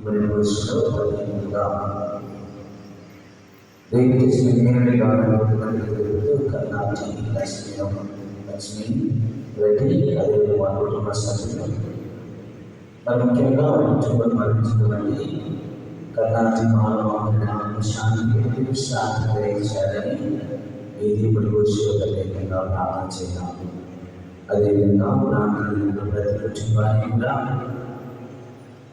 మరి రోజులో ప్రతిగా దేవుడు చేసిన మేలుని కావాలనుకుంటున్నట్టు కర్ణాటి లక్ష్మి లక్ష్మి రెడ్డి అదే వాళ్ళ కుటుంబ సభ్యులు మరి ముఖ్యంగా కుటుంబం మరణించినటువంటి కర్ణాటి మానవ శాంతి శాంతి గ్రహించాలని ఈ దేవుడి రోజులో ప్రత్యేకంగా ప్రార్థన చేద్దాము అదేవిధంగా ప్రార్థన ప్రతి కుటుంబాన్ని కూడా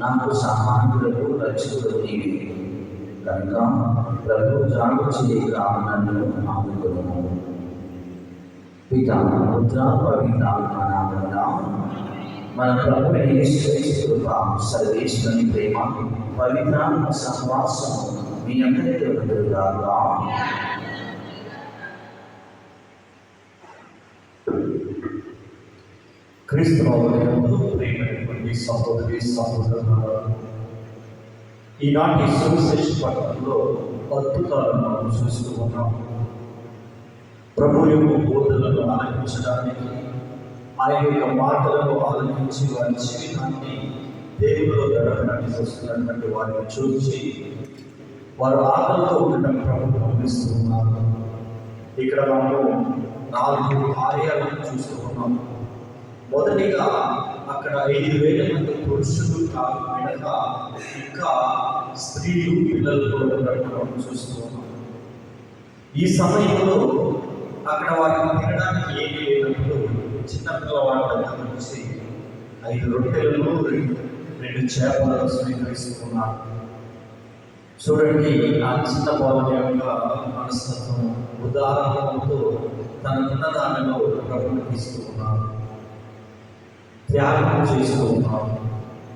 నాకు సహానులకు రక్షకుడు నీవే కనుక ప్రభు జాగు చేయక నన్ను ఆదుకును పిత పుత్ర పవిత్రాత్మ నామమున మన ప్రభు కృప సర్వేశ్వరుని ప్రేమ పవిత్రాత్మ సహవాసం మీ అందరితో ఉండుగాక క్రీస్తునందు ప్రేమైనటువంటి సహోదరి సహోదరుల ఈనాటి సువిశేష పట్టణంలో అద్భుతాలను మనం చూస్తూ ఉన్నాం. ప్రభు యొక్క బోధనలను ఆలకించడానికి ఆయన యొక్క మాటలను ఆలకించి వారి జీవితాన్ని దేవుడిలో గడపడానికి వస్తున్నటువంటి వారిని చూసి వారు ఆకలితో ఉండటం ప్రభుత్వం గమనిస్తూ ఉన్నారు. ఇక్కడ మనము నాలుగు కార్యాలను చూస్తూ ఉన్నాము మొదటిగా అక్కడ ఐదు వేల మంది పురుషులు కాక ఇంకా స్త్రీలు పిల్లలు కూడా ఉండడం మనం చూస్తూ ఈ సమయంలో అక్కడ వారికి తినడానికి ఏమి లేనప్పుడు చిన్న పిల్లవాడి దగ్గర నుంచి ఐదు రొట్టెలను రెండు చేపలను స్వీకరిస్తున్నారు. చూడండి ఆ చిన్న బాబు యొక్క మనస్తత్వం ఉదాహరణతో తనకున్న దానిలో ప్రభుత్వం తీసుకున్నారు త్యాగం చేసుకుంటాను ఉన్నాడు.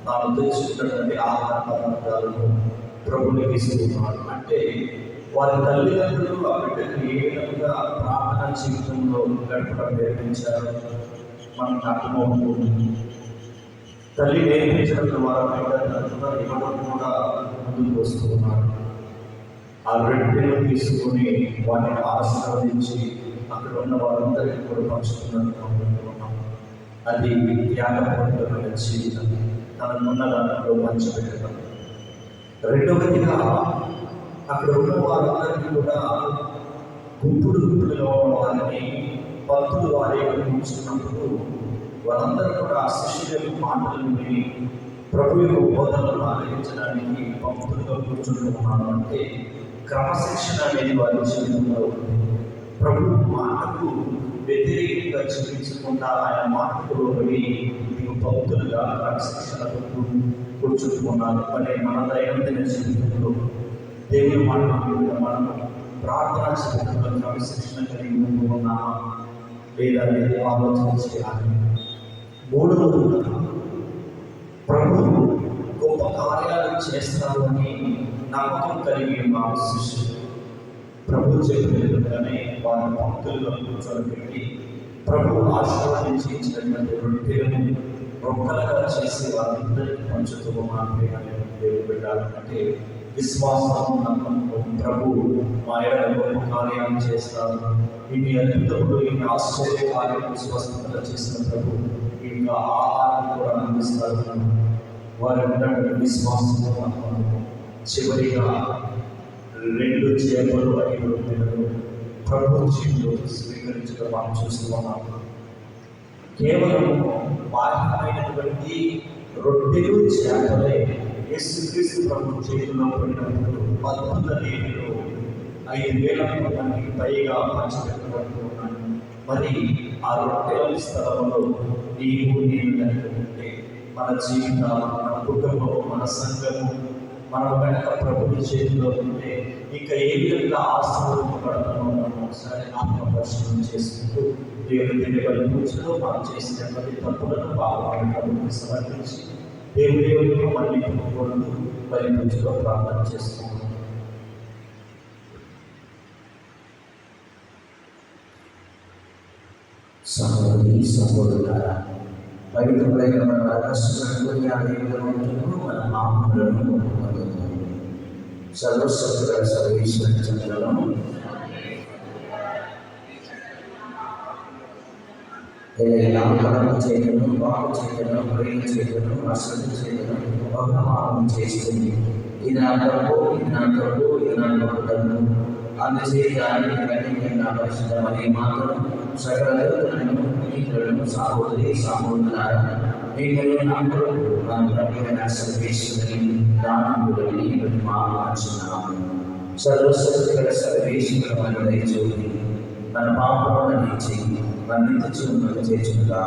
తాను తెచ్చుకున్నటువంటి ఆహార పదార్థాలను ప్రభునికి ఇస్తున్నాడు అంటే వారి తల్లిదండ్రులు ఆ బిడ్డకు ఏ విధంగా ప్రార్థన జీవితంలో గడపడం నేర్పించారు? మనకు అర్థమవుతుంది తల్లి నేర్పించడం ద్వారా బిడ్డ ఇవ్వడం కూడా ముందుకు వస్తున్నారు ఆ రొట్టెలు తీసుకొని వాటిని ఆశీర్వదించి అక్కడ ఉన్న వారందరికీ కూడా పంచుకున్నట్టు అనుకుంటున్నాం అది త్యాగపూర్వకమైన జీవితం. తనకున్న దాంట్లో పంచిపెట్టడం రెండవదిగా అక్కడ ఉన్న వారందరికీ కూడా గుంపుడు గుంపులుగా ఉన్న వారిని భక్తులు వారే కూర్చున్నప్పుడు వారందరూ కూడా శిష్యులకు మాటలు విని ప్రభు యొక్క బోధనలు ఆలకించడానికి భక్తులుగా కూర్చుంటున్నాను అంటే క్రమశిక్షణ అనేది వారి జీవితంలో ఉంది. ప్రభు మాటకు వ్యతిరేకంగా చూపించకుండా ఆయన మాటకు లోబడి మీకు భక్తులుగా క్రమశిక్షణకు కూర్చుంటున్నారు మరి మన దైనందిన జీవితంలో దేవుని మాట మనం ప్రార్థన జీవితంలో క్రమశిక్షణ కలిగి ఉంటూ ఉన్నామా లేదా లేదు ఆలోచన చేయాలి? మూడవది ప్రభు గొప్ప కార్యాలు చేస్తారు అని నమ్మకం కలిగి మా శిష్యులు ప్రభు చెప్పినట్టుగానే వారి భక్తుల్లో కూర్చోబెట్టి ప్రభు ఆశీర్వదించి ఇచ్చినటువంటి రొట్టెలను రొక్కలుగా చేసి వారందరికీ పంచుతూ మాట్లాడే దేవుడు పెట్టాలంటే విశ్వాసం నమ్మకం ప్రభు మా ఎడ గొప్ప కార్యాలు చేస్తారు ఇన్ని అద్భుతములు ఇన్ని ఆశ్చర్య కార్యాలు స్వస్థత చేసిన ప్రభు ఇంకా ఆహారం కూడా అందిస్తారు వారి ఉన్నటువంటి విశ్వాసంతో నమ్మకం చివరిగా రెండు చేపలు ఐదు రొట్టెలను ప్రభు స్వీకరించడం మనం చూస్తూ ఉన్నాం. కేవలం బాహ్యమైనటువంటి రొట్టెలు చేపలే యేసుక్రీస్తు ప్రభు చేతిలో పడినప్పుడు అద్భుత రీతిలో ఐదు వేల మందికి పైగా పంచిపెట్టబడుతున్నాను మరి ఆ రొట్టెల స్థలంలో నీవు నేను కనుకుంటే మన జీవితాలు మన కుటుంబం మన సంఘము మనం వెనక ప్రభుత్వ చేతిలో ఉంటే ఇక ఏ విధంగా ఆశీర్వదించబడుతున్నామో మనం ఒకసారి ఆత్మపరిశీలన చేసుకుంటూ ఈ యొక్క తెలియబడి పూజలో మనం ప్రతి తప్పులను బాగా సమర్పించి దేవుడి యొక్క మళ్ళీ కొడుకు మరి పూజలో ప్రార్థన చేస్తున్నాం. సహోదరి సహోదరు పవిత్రమైన మన రాష్ట్ర सूर्यादिग्रहणों और महाग्रहणों सर्वसत्र सर्वेश्वर चंद्रम இதையெல்லாம் கடந்து செய்தனும் பாபு செய்தனும் பிரயம் செய்தனும் அசதி செய்தனும் அபகமானம் செய்தது இது நான் தப்போ இது நான் தப்போ இது நான் தப்பு தரும் சகோதரி మిత్రులను సహోదరి సహోదరులారా మిమ్మల్ని నాకు నా ప్రభుత్వ సర్వేశ్వరి దానములని మాట్లాడుతున్నాము సర్వస్వతుల సర్వేశ్వర మన దయచూడి మన పాపములను నుంచి మన్నించుచున్నది చేచుగా